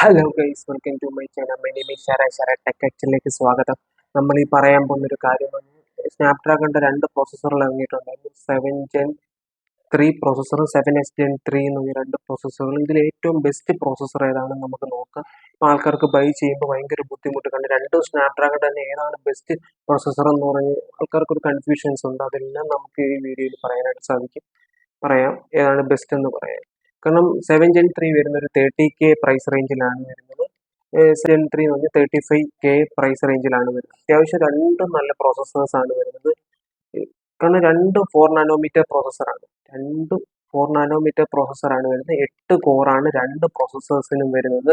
Hello guys welcome to my channel my name Shara Shara tech എക്സിലേക്ക് സ്വാഗതം. നമ്മൾ ഈ പറയാൻ പോകുന്ന ഒരു കാര്യമാണ് സ്നാപ്ഡ്രാഗണിന്റെ രണ്ട് പ്രോസസ്സറുകൾ ഇറങ്ങിയിട്ടുണ്ടായിരുന്നു സെവൻ ജെൻ ത്രീ പ്രോസസ്സറും സെവൻ എസ് ജെൻ ത്രീ എന്ന് പറഞ്ഞ രണ്ട് പ്രോസസ്സറുകൾ ഇതിൽ ഏറ്റവും ബെസ്റ്റ് പ്രോസസ്സർ ഏതാണെന്ന് നമുക്ക് നോക്കാം. ഇപ്പോൾ ആൾക്കാർക്ക് ബൈ ചെയ്യുമ്പോൾ ഭയങ്കര ബുദ്ധിമുട്ട് കണ്ട് രണ്ടും സ്നാപ്ഡ്രാഗൺ തന്നെ ഏതാണ് ബെസ്റ്റ് പ്രോസസ്സർ എന്ന് പറഞ്ഞ് ആൾക്കാർക്ക് ഒരു കൺഫ്യൂഷൻസ് ഉണ്ട്. അതെല്ലാം നമുക്ക് ഈ വീഡിയോയിൽ പറയാനായിട്ട് സാധിക്കും. പറയാം. ഏതാണ് ബെസ്റ്റ് എന്ന് പറയാം. കാരണം സെവൻ ജെൻ ത്രീ വരുന്ന ഒരു തേർട്ടി കെ പ്രൈസ് റേഞ്ചിലാണ് വരുന്നത് സെവൻ ത്രീ എന്ന് തേർട്ടി ഫൈവ് കെ പ്രൈസ് റേഞ്ചിലാണ് വരുന്നത്. അത്യാവശ്യം രണ്ടും നല്ല പ്രോസസ്സേഴ്സ് ആണ് വരുന്നത്. കാരണം രണ്ടും ഫോർ നാനോമീറ്റർ പ്രോസസ്സറാണ് രണ്ട് ഫോർ നാനോമീറ്റർ പ്രോസസ്സറാണ് വരുന്നത്. എട്ട് കോറാണ് രണ്ട് പ്രോസസ്സേഴ്സിനും വരുന്നത്.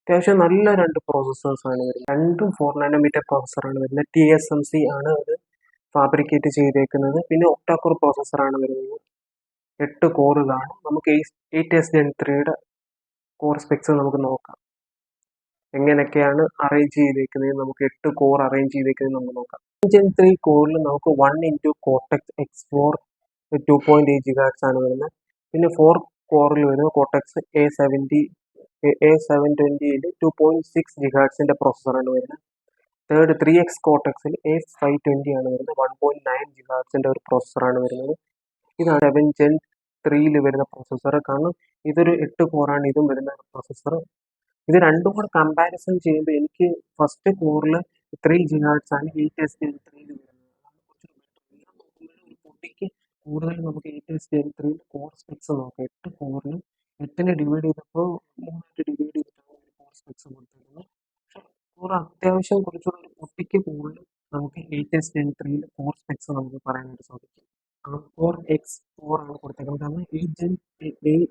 അത്യാവശ്യം നല്ല രണ്ട് പ്രോസസ്സേഴ്സ് ആണ് വരുന്നത്. രണ്ടും ഫോർ നാനോമീറ്റർ പ്രോസസ്സറാണ് വരുന്നത്. ടി എസ് എം സി ആണ് അത് ഫാബ്രിക്കേറ്റ് ചെയ്തേക്കുന്നത്. പിന്നെ ഒക്ടാക്കോർ പ്രോസസ്സറാണ് വരുന്നത്. എട്ട് കോറുകളാണ് നമുക്ക് എയ്റ്റ് എസ് ജെൻ ത്രീയുടെ കോർ സ്പെക്സ് നമുക്ക് നോക്കാം. എങ്ങനെയൊക്കെയാണ് അറേഞ്ച് ചെയ്തേക്കുന്നത്? നമുക്ക് എട്ട് കോർ അറേഞ്ച് ചെയ്തേക്കുന്നത് നമുക്ക് നോക്കാം. ജെൻ ത്രീ കോറിൽ നമുക്ക് one into Cortex X four two point eight gigahertz ആണ് വരുന്നത്. പിന്നെ ഫോർ കോറിൽ വരുന്നത് Cortex A seventy A seven ട്വന്റിയിൽ two point six ജിഗാറ്റ്സിന്റെ പ്രോസസ്സറാണ് വരുന്നത്. തേർഡ് ത്രീ എക്സ് കോട്ടക്സിൽ എ ഫൈവ് ട്വന്റി ആണ് വരുന്നത്. വൺ പോയിന്റ് നയൻ ജിഗാറ്റ്സിന്റെ ഒരു പ്രോസസ്സറാണ് വരുന്നത്. ഇതാണ് സെവൻ ജെൻ ത്രീയിൽ വരുന്ന പ്രോസസ്സർ കാരണം ഇതൊരു എട്ട് കോറാണ് ഇതും വരുന്ന പ്രോസസ്സർ ഇത് രണ്ടും കൂടെ കമ്പാരിസൺ ചെയ്യുമ്പോൾ എനിക്ക് ഫസ്റ്റ് കോറിൽ ത്രീ ജിഗാറ്റ്സ് ആണ് എയ്റ്റ് എസ് ജെൻ ത്രീയിൽ വരുന്നത്. ഒരു പൊട്ടിക്ക് കൂടുതൽ നമുക്ക് എയ്റ്റ് എസ് ജെൻ ത്രീയിൽ കോർ സ്പെക്സ് നോക്കാം. എട്ട് കോറിൽ എട്ടിനെ ഡിവൈഡ് ചെയ്തപ്പോൾ മൂന്നായിട്ട് ഡിവൈഡ് ചെയ്തിട്ടാണ് കോർ സ്പെക്സ് കൊടുത്തിരുന്നത്. പക്ഷെ കോർ അത്യാവശ്യം കുറച്ചുകൂടി ഒരു പൊട്ടിക്ക് കൂടുതൽ നമുക്ക് എയ്റ്റ് എസ് ജെൻ ത്രീയിൽ കോർ സ്പെക്സ് നമുക്ക് പറയാനായിട്ട് സാധിക്കും. ഫോർ എക്സ് ഫോർ ആണ് കൊടുത്തേക്കുന്നത്. കാരണം eight Gen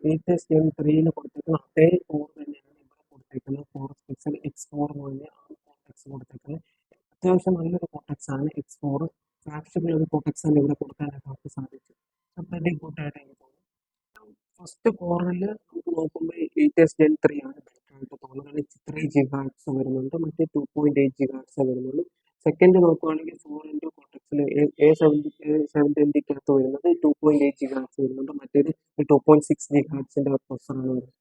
eight S Gen ത്രീയിൽ കൊടുത്തേക്കുന്ന അതേ ഫോർ തന്നെയാണ് ഇവിടെ കൊടുത്തേക്കുന്നത്. ഫോർ എക്സ് ഫോർ എന്ന് പറഞ്ഞാൽ കൊടുത്തേക്കുന്നത്. അത്യാവശ്യം നല്ലൊരു കോട്ടക്സ് ആണ് എക്സ് ഫോർ ഫ്രാക്ഷനിൽ ഒരു കോട്ടക്സ് ആണ് ഇവിടെ കൊടുക്കാനായിട്ട് നമുക്ക് സാധിച്ചു ഗുഡ് ആയിട്ട് എനിക്ക് തോന്നുന്നു. ഫസ്റ്റ് കോറിൽ നമുക്ക് നോക്കുമ്പോൾ എയ്റ്റ് എസ് ജെൻ ത്രീ ആണ് ബെറ്റർ ആയിട്ട് തോന്നുന്നത്. കാരണം ത്രീ ജിഗാർട്സ് വരുന്നുണ്ട്. മറ്റേ ടു പോയിന്റ് എയ്റ്റ് ജിഗാർട്സ് വരുന്നുള്ളൂ. സെക്കൻഡ് നോക്കുവാണെങ്കിൽ ഫോർ ഇന്റു കോട്ടക്സിൽ എ സെവന്റി സെവൻ ട്വന്റിക്കകത്ത് വരുന്നത് ടു പോയിന്റ് എയ്റ്റ് ജിഗാർട്സ് വരുന്നുണ്ട്. മറ്റേത് ടു പോയിന്റ് സിക്സ് ജിഗാർട്സിന്റെ പ്രൊസറാണ് വരുന്നത്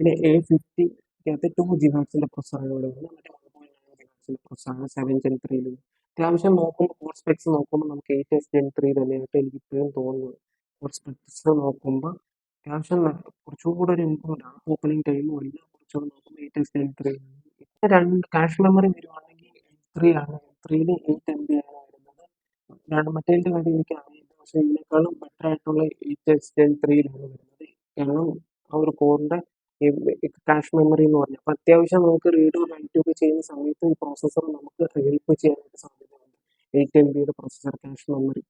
പിന്നെ എ ഫിഫ്റ്റിക്കകത്ത് ടു ജിഗാർട്സിന്റെ പ്രൊസറാണ് വരുന്നത്. മറ്റേ വൺ പോയിന്റ് നയൻ ജിഗാർട്സിന്റെ പ്രൊസറാണ് സെവൻ ജെൻ ത്രീയിൽ അത്യാവശ്യം നോക്കുമ്പോൾ കോർ സ്പെക്സ് നോക്കുമ്പോൾ നമുക്ക് എയ്റ്റ് എസ് ജെൻ ത്രീ തന്നെയായിട്ട് എനിക്ക് ഇപ്പോഴും തോന്നുന്നത്. കോർ സ്പെക്സ് നോക്കുമ്പോൾ അത്യാവശ്യം കുറച്ചുകൂടെ ഒരു ഇമ്പ്രൂവ്ഡ് ആണ്. ഓപ്പണിംഗ് ടൈമും എല്ലാം കുറച്ചുകൂടെ നോക്കുമ്പോൾ എയ്റ്റ് എസ് ജെൻ ത്രീ രണ്ട് കാഷ് മെമ്മറി വരുവാണെങ്കിൽ ത്രീ ആണ്. ത്രീയിൽ എയ്റ്റ് എം ബി ആണ്. മറ്റേതിന്റെ കാര്യം എനിക്ക് അറിയില്ല. പക്ഷേ ഇതിനേക്കാളും ബെറ്റർ ആയിട്ടുള്ള എയ്റ്റ് ത്രീയിലാണ് വരുന്നത്. കാരണം ആ ഒരു കോറിന്റെ കാഷ് മെമ്മറി എന്ന് പറഞ്ഞാൽ അപ്പോൾ അത്യാവശ്യം നമുക്ക് റീഡോ റൈറ്റോ ഒക്കെ ചെയ്യുന്ന സമയത്ത് ഈ പ്രോസസ്സർ നമുക്ക് ഹെൽപ്പ് ചെയ്യാനായിട്ട് സാധ്യതയുണ്ട്. എയ്റ്റ് എം ബിയുടെ പ്രോസസ്സർ കാഷ് മെമ്മറി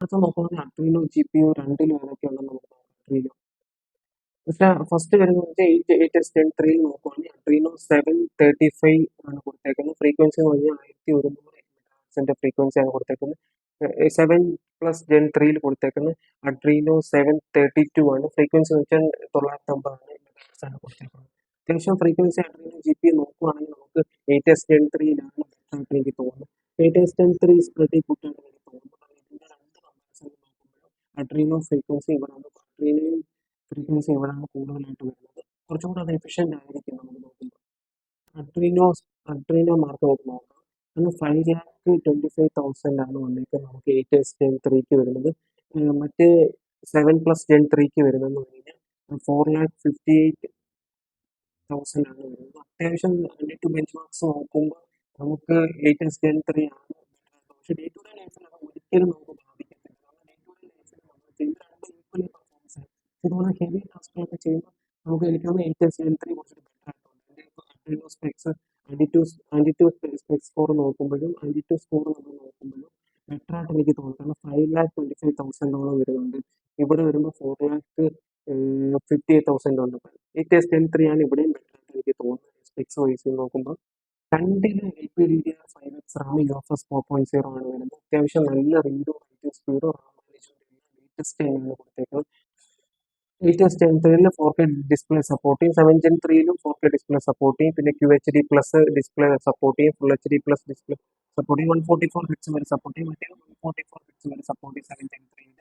അടുത്ത നോക്കുകയാണെങ്കിൽ അഡ്രീനോ ജി പി യു രണ്ടിലും ഏതൊക്കെയാണ് നമുക്ക് അഡ്രീനോ ഫസ്റ്റ് വരുന്നത് എയ്റ്റ് എയ്റ്റ് എസ് ടെൻ ത്രീയിൽ നോക്കുവാണെങ്കിൽ അഡ്രീനോ സെവൻ തേർട്ടി ഫൈവ് ആണ് കൊടുത്തേക്കുന്നത്. ഫ്രീക്വൻസി എന്ന് പറഞ്ഞാൽ ആയിരത്തി ഒരുന്നൂറ് ഫ്രീക്വൻസി ആണ് കൊടുത്തേക്കുന്നത്. സെവൻ പ്ലസ് ജെൻ ത്രീയിൽ കൊടുത്തേക്കുന്നത് അഡ്രീനോ സെവൻ തേർട്ടി ടു ആണ്. ഫ്രീക്വൻസി എന്ന് വെച്ചാൽ തൊള്ളായിരത്തി അമ്പതാണ് ആണ് കൊടുത്തേക്കുന്നത് അത്യാവശ്യം ഫ്രീക്വൻസി അഡ്രീനോ ജി പി നോക്കുവാണെങ്കിൽ നമുക്ക് എയ്റ്റ് എസ് ജെൻ ത്രീയിലാണ് ബെറ്റർ ആയിട്ട് എനിക്ക് തോന്നുന്നത് എയ്റ്റ് എസ് ജെൻ ത്രീ സ്പ്രെഡി കൂട്ടാണ് എനിക്ക് തോന്നുന്നത് അഡ്രീനോ ഫ്രീക്വൻസി ഇവിടെയാണ് അഡ്രീനോയും ഫ്രീക്വൻസി ഇവിടെയാണ് കൂടുതലായിട്ട് വരുന്നത്. കുറച്ചും കൂടെ അത് എഫിഷ്യന്റ് ആയിരിക്കും നമുക്ക് നോക്കുമ്പോൾ അഡ്രീനോ അഡ്രീനോ മാർക്ക് നോക്കുമ്പോൾ നോക്കാം. അന്ന് five lakh twenty five thousand ആണ് വന്നേക്കുന്നത്. നമുക്ക് എയ്റ്റ് എസ് ജെൻ ത്രീക്ക് വരുന്നത്. മറ്റ് സെവൻ പ്ലസ് ജെൻ ത്രീക്ക് വരുന്നതെന്ന് പറഞ്ഞു കഴിഞ്ഞാൽ four lakh fifty eight thousand ആണ് വരുന്നത്. അത്യാവശ്യം അതിന്റെ ടു ബെഞ്ച് മാർക്സ് നോക്കുമ്പോൾ നമുക്ക് എയ്റ്റ് എസ് ജെൻ ത്രീ ആണ് പക്ഷെ ഡേ ടു ഡേ ലൈഫിൽ അത് ഒരിക്കലും നമുക്ക് ബാധിക്കത്തില്ല. ഇതുപോലെ ഹെവി ടാസ്കുകളൊക്കെ ചെയ്യുമ്പോൾ നമുക്ക് എനിക്ക് തോന്നുന്നു എയ്റ്റ് എസ് ജെൻ ത്രീ കുറച്ചുകൂടി ബെറ്റർ ആയിട്ടുണ്ട്. Adreno specs AnTuTu AnTuTu specs score നോക്കുമ്പോഴും ആന്റി ടു സ്കോർ നമ്മൾ നോക്കുമ്പോഴും ബെറ്റർ ആയിട്ട് എനിക്ക് തോന്നുന്നു കാരണം ഫൈവ് ലാക്ക് ട്വന്റി ഫൈവ് തൗസൻഡോളം വരുന്നുണ്ട്. ഇവിടെ വരുമ്പോൾ four lakh fifty eight thousand ഉണ്ട് എയ്റ്റ് എസ് ടെൻ ത്രീ ആണ് ഇവിടെയും ബെറ്റർ ആയിട്ട് എനിക്ക് തോന്നുന്നത്. സ്പെക്സ് വൈസ് നോക്കുമ്പോൾ രണ്ടിന് L P D five X RAM U F S four point zero ആണ് വരുന്നത്. അത്യാവശ്യം നല്ല റീഡോ റൈറ്റ് സ്പീഡോ റാം മാനേജ്മെന്റ് ലേറ്റസ്റ്റ് ആണ് കൊടുത്തേക്കുന്നത്. എയ്റ്റ് എസ് ടെൻ ത്രീയിൽ ഫോർ കെ ഡിസ്പ്ലേ സപ്പോർട്ട് ചെയ്യും സെവൻ ജെൻ ത്രീയിലും ഫോർ കെ ഡിസ്പ്ലേ സപ്പോർട്ട് ചെയ്യും. പിന്നെ Q H D plus display support ചെയ്യും. Full H D plus display support ചെയ്യും. വൺ ഫോർട്ടി ഫോർ ഹെഡ്സ് വരെ സപ്പോർട്ട് ചെയ്യും. മറ്റേ വൺ ഫോർട്ടി ഫോർ ഹെഡ്സ് വരെ സപ്പോർട്ട് ചെയ്യും സെവൻ ജെൻ ത്രീയിൽ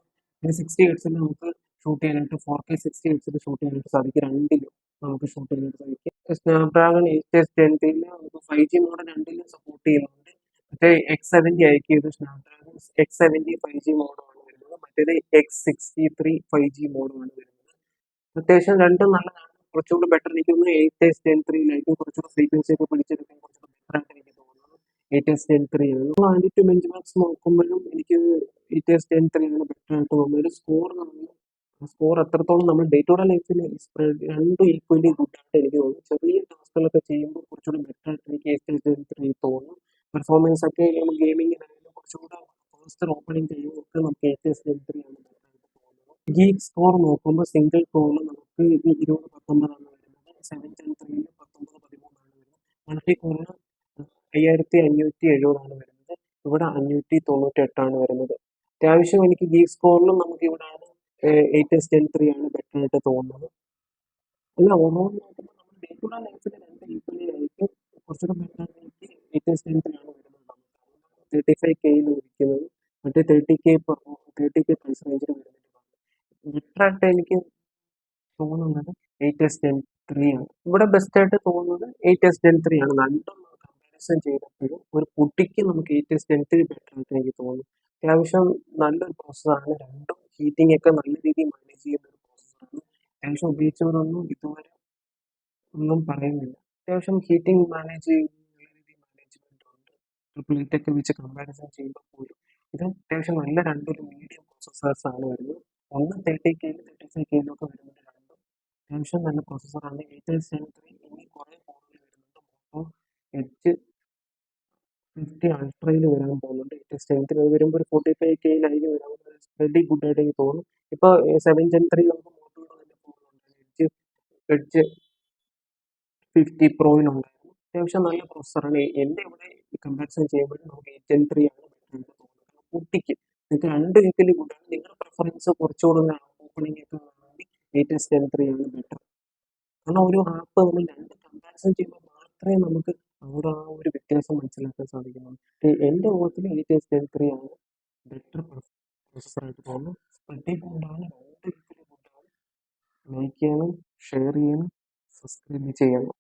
പിന്നെ സിക്സ്റ്റി ഹെഡ്സിൽ നമുക്ക് ഷൂട്ട് ചെയ്യാനായിട്ട് ഫോർ കെ സിക്സ്റ്റി ഹെഡ്സിൽ ഷൂട്ട് ചെയ്യാനായിട്ട് സാധിക്കും. രണ്ടിലും നമുക്ക് ഷൂട്ട് ചെയ്യാനായിട്ട് സാധിക്കും. സ്നാപ്ഡ്രാഗൺ എയ്റ്റ് എസ് ടെൻ ത്രീയിൽ നമുക്ക് ഫൈവ് ജി മോഡൽ രണ്ടിലും സപ്പോർട്ട് ചെയ്യുന്നുണ്ട്. മറ്റേ X seventy അയക്കിയത് Snapdragon X seventy five G മോഡുമാണ് വരുന്നത്. മറ്റേത് X sixty three five G മോഡുമാണ് വരുന്നത്. അത്യാവശ്യം രണ്ടും നല്ലതാണ്. കുറച്ചുകൂടി ബെറ്റർ എനിക്ക് തോന്നുന്നു എയ്റ്റ് എസ് ടെൻ ത്രീയിലായിരിക്കും കുറച്ചുകൂടി ഫ്രീക്വൻസി ഒക്കെ പിടിച്ചെടുക്കാൻ കുറച്ചുകൂടി ബെറ്റർ ആയിട്ട് എനിക്ക് തോന്നുന്നത് എയ്റ്റ് എസ് ടെൻ ത്രീ ആണ്. ആന്റി ടു ബെഞ്ച് മാർക്സ് നോക്കുമ്പോഴും എനിക്ക് എയ്റ്റ് എസ് ടെൻ ത്രീ ആണ് ബെറ്റർ ആയിട്ട് തോന്നുന്നത്. ഒരു സ്കോർ നമ്മൾ സ്കോർ എത്രത്തോളം നമ്മൾ ഡേ ടു ഡേ ലൈഫിൽ രണ്ടും ഈക്വലി ഗുഡ് ആയിട്ട് എനിക്ക് തോന്നുന്നു. ചെറിയ ടാസ്കുകളൊക്കെ ചെയ്യുമ്പോൾ കുറച്ചുകൂടി ബെറ്റർ ആയിട്ട് എനിക്ക് എയ്റ്റ് എസ് ടെൻ ത്രീ തോന്നുന്നു പെർഫോമൻസ് ഒക്കെ നമ്മൾ ഗെയിമിങ്ങിനായാലും കുറച്ചുകൂടെ ഫാസ്റ്റർ ഓപ്പണിംഗ് ചെയ്യുമ്പോൾ നമുക്ക് എയ്റ്റ് എസ് ടെൻ ത്രീ ആണ്. ഗീക്ക് സ്കോർ നോക്കുമ്പോൾ സിംഗിൾ കോൾ നമുക്ക് ഇരുപത് പത്തൊമ്പതാണ് വരുന്നത്. സെവൻ ടെൻ ത്രീയിൽ പത്തൊമ്പത് പതിമൂന്നാണ് വരുന്നത്. മൾട്ടി കോളിന് അയ്യായിരത്തി അഞ്ഞൂറ്റി എഴുപതാണ് വരുന്നത്. ഇവിടെ അഞ്ഞൂറ്റി തൊണ്ണൂറ്റി എട്ടാണ് വരുന്നത്. അത്യാവശ്യം എനിക്ക് ഗീക്ക് സ്കോറിലും നമുക്ക് ഇവിടെ എയ്റ്റ് എസ് ടെൻ ത്രീ ആണ് ബെറ്റർ ആയിട്ട് തോന്നുന്നത്. അല്ല ഓവറോൾ നോക്കുമ്പോൾ നമ്മൾ ഡേ ടു ഡേ ലൈഫിൽ രണ്ട് ഈക്വലി ആയിരിക്കും. കുറച്ചുകൂടെ ബെറ്റർ ആയിട്ട് എയ്റ്റ് എസ് ടെൻ ത്രീ ആണ് വരുന്നത്. നമുക്ക് തേർട്ടി ഫൈവ് കെയിൽ ഇരിക്കുന്നത് മറ്റേ thirty K thirty K price റേഞ്ചിൽ വരുന്നുണ്ട് ബെറ്റർ ആയിട്ട് എനിക്ക് തോന്നുന്നത് എയ്റ്റ് എസ് ടെൻ ത്രീ ആണ്. ഇവിടെ ബെസ്റ്റ് ആയിട്ട് തോന്നുന്നത് എയ്റ്റ് എസ് ടെൻ ത്രീ ആണ്. രണ്ടും കമ്പാരിസൺ ചെയ്തപ്പോഴും ഒരു കുട്ടിക്ക് നമുക്ക് eight S ten three better ആയിട്ട് എനിക്ക് തോന്നുന്നു. അത്യാവശ്യം നല്ലൊരു പ്രോസസ്സാണ് രണ്ടും ഹീറ്റിംഗ് ഒക്കെ നല്ല രീതിയിൽ മാനേജ് ചെയ്യുന്ന ഒരു പ്രോസസ്സാണ് അത്യാവശ്യം ഉപയോഗിച്ചവരൊന്നും ഇതുവരെ ഒന്നും പറയുന്നില്ല. അത്യാവശ്യം ഹീറ്റിംഗ് മാനേജ് ചെയ്യുന്ന നല്ല രീതിയിൽ മാനേജ്മെന്റ് ഉണ്ട്. ട്രിപ്പിൾ എയ്റ്റ് ഒക്കെ വെച്ച് കമ്പാരിസൺ ചെയ്യുമ്പോൾ പോലും ഇത് അത്യാവശ്യം നല്ല രണ്ടൊരു മീഡിയം പ്രോസസ്സേഴ്സ് ആണ് വരുന്നത്. ഒന്ന് തേർട്ടി കെയിൽ തേർട്ടി ഫൈവ് കെയിലൊക്കെ വരുന്നുണ്ട് രണ്ടും അത്യാവശ്യം നല്ല പ്രോസസ്സറാണ് എയ്റ്റ് സെവൻ ത്രീ ഇനി കുറേ ഫോണുകൾ വരുന്നുണ്ട്. മോട്ടോ എഡ്ജ് ഫിഫ്റ്റി അൾട്രയിൽ വരാൻ പോകുന്നുണ്ട്. എയ്റ്റ് സെവൻ ത്രീ അത് വരുമ്പോൾ ഒരു ഫോർട്ടി ഫൈവ് കെയിലായിരിക്കും വരാൻ വെരി ഗുഡ് ആയിട്ട് എനിക്ക് തോന്നുന്നു ഇപ്പോൾ സെവൻ ജെൻ ത്രീ നമുക്ക് മോട്ടോയുടെ എഡ്ജ് എഡ്ജ് ഫിഫ്റ്റി പ്രോയിലുണ്ടായിരുന്നു അത്യാവശ്യം നല്ല പ്രോസസ്സറാണ് എന്റെ ഇവിടെ കമ്പാരിസൺ ചെയ്യുമ്പോൾ നമുക്ക് എയ്റ്റ് ടെൻ ത്രീ ആണ് കുട്ടിക്ക്. നിങ്ങൾക്ക് രണ്ട് വീക്കിൽ കൂട്ടാണ് നിങ്ങളുടെ പ്രിഫറൻസ് കുറച്ചുകൂടെ ഓപ്പണിംഗ് ഒക്കെ ആണെങ്കിൽ എയ്റ്റ് എസ് ടെൻ ത്രീ ആണ് ബെറ്റർ കാരണം ഒരു ആപ്പ് നമ്മൾ രണ്ട് കമ്പാരിസൺ ചെയ്യുമ്പോൾ മാത്രമേ നമുക്ക് അവിടെ ആ ഒരു വ്യത്യാസം മനസ്സിലാക്കാൻ സാധിക്കുന്നുള്ളൂ എന്റെ ഓർത്തിൽ എയ്റ്റ് എസ് ത്രീ ആണ് ബെറ്റർ പ്രോസസ്സറായിട്ട് തോന്നുന്നു. സ്പ്രെഡി കൊണ്ടാണ് രണ്ട് വീക്കിൽ കൊണ്ടാണ് ലൈക്ക് ചെയ്യണം ഷെയർ ചെയ്യണം സബ്സ്ക്രൈബ് ചെയ്യണം